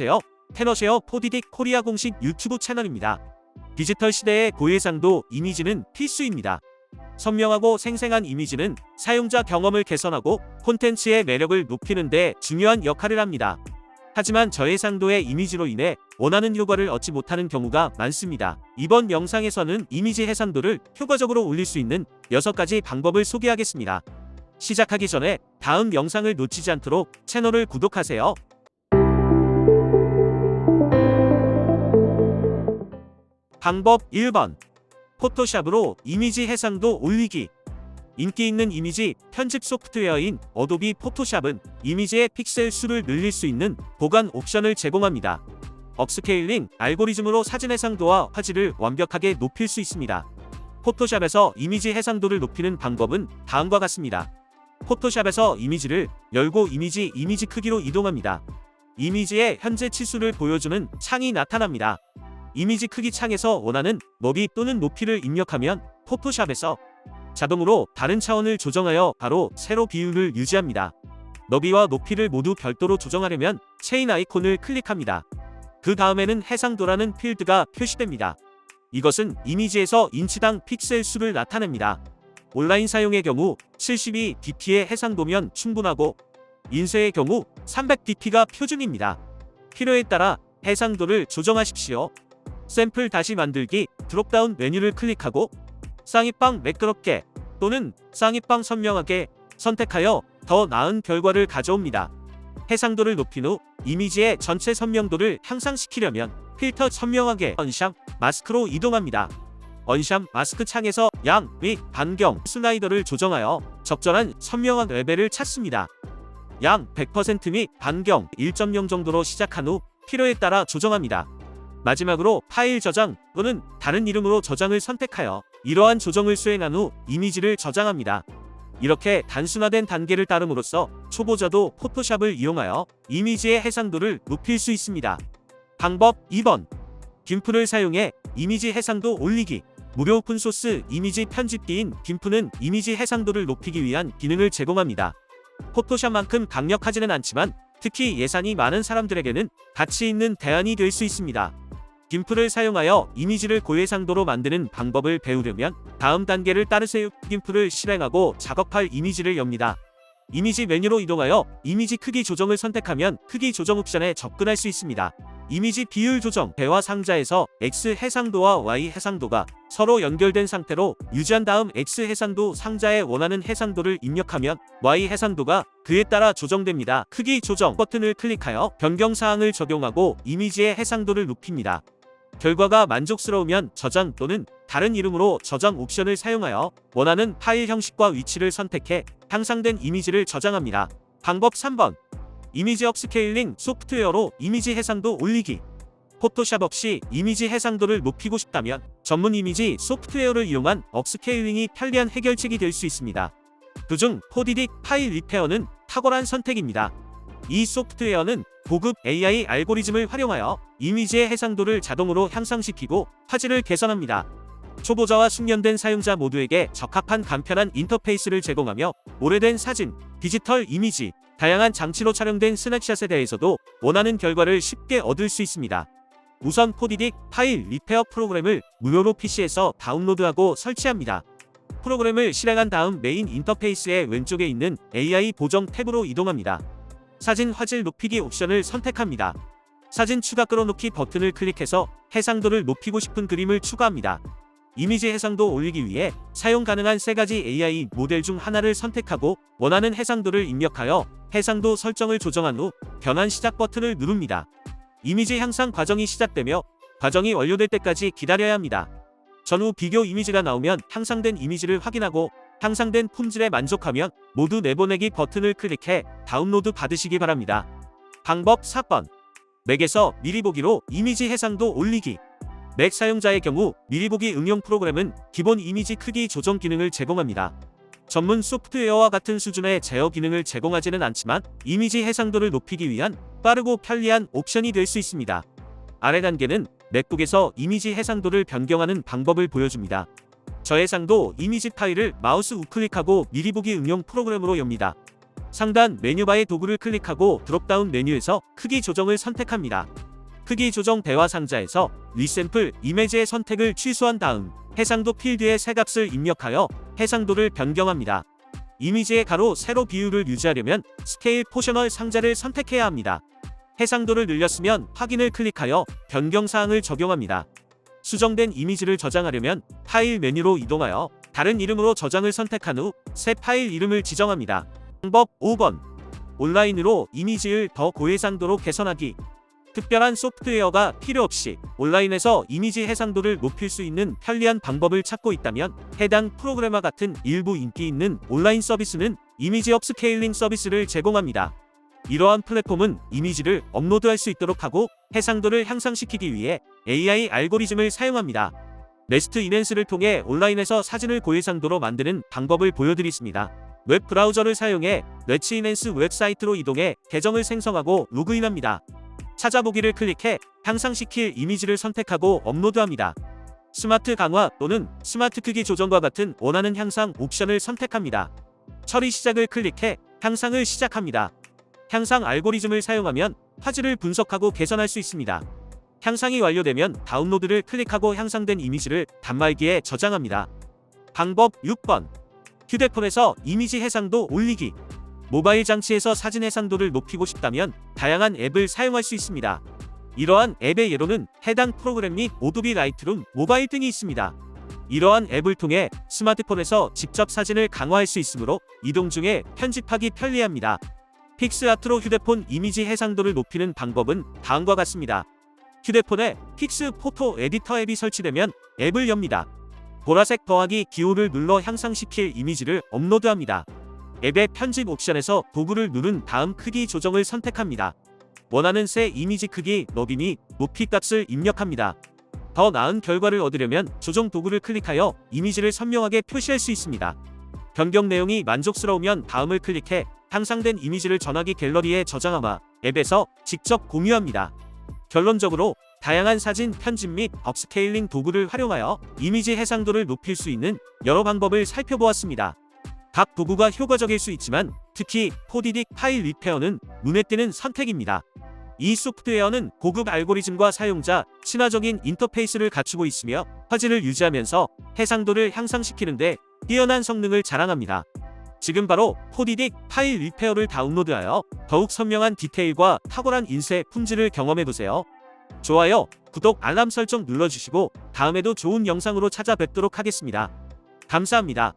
안녕하세요. 테너쉐어 포디딕 코리아 공식 유튜브 채널입니다. 디지털 시대의 고해상도 이미지는 필수입니다. 선명하고 생생한 이미지는 사용자 경험을 개선하고 콘텐츠의 매력을 높이는 데 중요한 역할을 합니다. 하지만 저해상도의 이미지로 인해 원하는 효과를 얻지 못하는 경우가 많습니다. 이번 영상에서는 이미지 해상도를 효과적으로 올릴 수 있는 6가지 방법을 소개하겠습니다. 시작하기 전에 다음 영상을 놓치지 않도록 채널을 구독하세요. 방법 1번 포토샵으로 이미지 해상도 올리기 인기 있는 이미지 편집 소프트웨어인 어도비 포토샵은 이미지의 픽셀 수를 늘릴 수 있는 보관 옵션을 제공합니다. 업스케일링 알고리즘으로 사진 해상도와 화질을 완벽하게 높일 수 있습니다. 포토샵에서 이미지 해상도를 높이는 방법은 다음과 같습니다. 포토샵에서 이미지를 열고 이미지 이미지 크기로 이동합니다. 이미지의 현재 치수를 보여주는 창이 나타납니다. 이미지 크기 창에서 원하는 너비 또는 높이를 입력하면 포토샵에서 자동으로 다른 차원을 조정하여 바로 세로 비율을 유지합니다. 너비와 높이를 모두 별도로 조정하려면 체인 아이콘을 클릭합니다. 그 다음에는 해상도라는 필드가 표시됩니다. 이것은 이미지에서 인치당 픽셀 수를 나타냅니다. 온라인 사용의 경우 72dp의 해상도면 충분하고 인쇄의 경우 300dp가 표준입니다. 필요에 따라 해상도를 조정하십시오. 샘플 다시 만들기 드롭다운 메뉴를 클릭하고 쌍이빵 매끄럽게 또는 쌍이빵 선명하게 선택하여 더 나은 결과를 가져옵니다. 해상도를 높인 후 이미지의 전체 선명도를 향상시키려면 필터 선명하게 언샵 마스크로 이동합니다. 언샵 마스크 창에서 양, 위, 반경 슬라이더를 조정하여 적절한 선명한 레벨을 찾습니다. 양 100%및 반경 1.0 정도로 시작한 후 필요에 따라 조정합니다. 마지막으로 파일 저장 또는 다른 이름으로 저장을 선택하여 이러한 조정을 수행한 후 이미지를 저장합니다. 이렇게 단순화된 단계를 따름으로써 초보자도 포토샵을 이용하여 이미지의 해상도를 높일 수 있습니다. 방법 2번 김프를 사용해 이미지 해상도 올리기 무료 오픈소스 이미지 편집기인 김프는 이미지 해상도를 높이기 위한 기능을 제공합니다. 포토샵만큼 강력하지는 않지만 특히 예산이 많은 사람들에게는 가치 있는 대안이 될 수 있습니다. 김프를 사용하여 이미지를 고해상도로 만드는 방법을 배우려면 다음 단계를 따르세요. 김프를 실행하고 작업할 이미지를 엽니다. 이미지 메뉴로 이동하여 이미지 크기 조정을 선택하면 크기 조정 옵션에 접근할 수 있습니다. 이미지 비율 조정 대화 상자에서 X 해상도와 Y 해상도가 서로 연결된 상태로 유지한 다음 X 해상도 상자에 원하는 해상도를 입력하면 Y 해상도가 그에 따라 조정됩니다. 크기 조정 버튼을 클릭하여 변경 사항을 적용하고 이미지의 해상도를 높입니다. 결과가 만족스러우면 저장 또는 다른 이름으로 저장 옵션을 사용하여 원하는 파일 형식과 위치를 선택해 향상된 이미지를 저장합니다. 방법 3번 이미지 업스케일링 소프트웨어로 이미지 해상도 올리기 포토샵 없이 이미지 해상도를 높이고 싶다면 전문 이미지 소프트웨어를 이용한 업스케일링이 편리한 해결책이 될 수 있습니다. 그중 포디딕 파일 리페어는 탁월한 선택입니다. 이 소프트웨어는 고급 AI 알고리즘을 활용하여 이미지의 해상도를 자동으로 향상시키고 화질을 개선합니다. 초보자와 숙련된 사용자 모두에게 적합한 간편한 인터페이스를 제공하며 오래된 사진, 디지털 이미지, 다양한 장치로 촬영된 스냅샷에 대해서도 원하는 결과를 쉽게 얻을 수 있습니다. 우선 포디딕 파일 리페어 프로그램을 무료로 PC에서 다운로드하고 설치합니다. 프로그램을 실행한 다음 메인 인터페이스의 왼쪽에 있는 AI 보정 탭으로 이동합니다. 사진 화질 높이기 옵션을 선택합니다. 사진 추가 끌어놓기 버튼을 클릭해서 해상도를 높이고 싶은 그림을 추가합니다. 이미지 해상도 올리기 위해 사용 가능한 세 가지 AI 모델 중 하나를 선택하고 원하는 해상도를 입력하여 해상도 설정을 조정한 후 변환 시작 버튼을 누릅니다. 이미지 향상 과정이 시작되며 과정이 완료될 때까지 기다려야 합니다. 전후 비교 이미지가 나오면 향상된 이미지를 확인하고 향상된 품질에 만족하면 모두 내보내기 버튼을 클릭해 다운로드 받으시기 바랍니다. 방법 4번 맥에서 미리 보기로 이미지 해상도 올리기 맥 사용자의 경우 미리 보기 응용 프로그램은 기본 이미지 크기 조정 기능을 제공합니다. 전문 소프트웨어와 같은 수준의 제어 기능을 제공하지는 않지만 이미지 해상도를 높이기 위한 빠르고 편리한 옵션이 될 수 있습니다. 아래 단계는 맥북에서 이미지 해상도를 변경하는 방법을 보여줍니다. 저해상도 이미지 파일을 마우스 우클릭하고 미리 보기 응용 프로그램으로 엽니다. 상단 메뉴바의 도구를 클릭하고 드롭다운 메뉴에서 크기 조정을 선택합니다. 크기 조정 대화 상자에서 리샘플 이미지의 선택을 취소한 다음 해상도 필드의 새 값을 입력하여 해상도를 변경합니다. 이미지의 가로 세로 비율을 유지하려면 스케일 포셔널 상자를 선택해야 합니다. 해상도를 늘렸으면 확인을 클릭하여 변경 사항을 적용합니다. 수정된 이미지를 저장하려면 파일 메뉴로 이동하여 다른 이름으로 저장을 선택한 후 새 파일 이름을 지정합니다. 방법 5번 온라인으로 이미지를 더 고해상도로 개선하기 특별한 소프트웨어가 필요 없이 온라인에서 이미지 해상도를 높일 수 있는 편리한 방법을 찾고 있다면 해당 프로그램과 같은 일부 인기 있는 온라인 서비스는 이미지 업스케일링 서비스를 제공합니다. 이러한 플랫폼은 이미지를 업로드할 수 있도록 하고 해상도를 향상시키기 위해 AI 알고리즘을 사용합니다. 네스트 이넨스를 통해 온라인에서 사진을 고해상도로 만드는 방법을 보여드리겠습니다. 웹 브라우저를 사용해 뇌치 이넨스 웹사이트로 이동해 계정을 생성하고 로그인합니다. 찾아보기를 클릭해 향상시킬 이미지를 선택하고 업로드합니다. 스마트 강화 또는 스마트 크기 조정과 같은 원하는 향상 옵션을 선택합니다. 처리 시작을 클릭해 향상을 시작합니다. 향상 알고리즘을 사용하면 화질을 분석하고 개선할 수 있습니다. 향상이 완료되면 다운로드를 클릭하고 향상된 이미지를 단말기에 저장합니다. 방법 6번 휴대폰에서 이미지 해상도 올리기 모바일 장치에서 사진 해상도를 높이고 싶다면 다양한 앱을 사용할 수 있습니다. 이러한 앱의 예로는 해당 프로그램 및 오도비 라이트룸 모바일 등이 있습니다. 이러한 앱을 통해 스마트폰에서 직접 사진을 강화할 수 있으므로 이동 중에 편집하기 편리합니다. 픽스아트로 휴대폰 이미지 해상도를 높이는 방법은 다음과 같습니다. 휴대폰에 픽스 포토 에디터 앱이 설치되면 앱을 엽니다. 보라색 더하기 기호를 눌러 향상시킬 이미지를 업로드합니다. 앱의 편집 옵션에서 도구를 누른 다음 크기 조정을 선택합니다. 원하는 새 이미지 크기, 너비 및 높이 값을 입력합니다. 더 나은 결과를 얻으려면 조정 도구를 클릭하여 이미지를 선명하게 표시할 수 있습니다. 변경 내용이 만족스러우면 다음을 클릭해 향상된 이미지를 전화기 갤러리에 저장하마 앱에서 직접 공유합니다. 결론적으로 다양한 사진 편집 및 업스케일링 도구를 활용하여 이미지 해상도를 높일 수 있는 여러 방법을 살펴보았습니다. 각 도구가 효과적일 수 있지만 특히 포디딕 파일 리페어는 눈에 띄는 선택입니다. 이 소프트웨어는 고급 알고리즘과 사용자 친화적인 인터페이스를 갖추고 있으며 화질을 유지하면서 해상도를 향상시키는데 뛰어난 성능을 자랑합니다. 지금 바로 포디딕 파일 리페어를 다운로드하여 더욱 선명한 디테일과 탁월한 인쇄 품질을 경험해보세요. 좋아요, 구독, 알람 설정 눌러주시고 다음에도 좋은 영상으로 찾아뵙도록 하겠습니다. 감사합니다.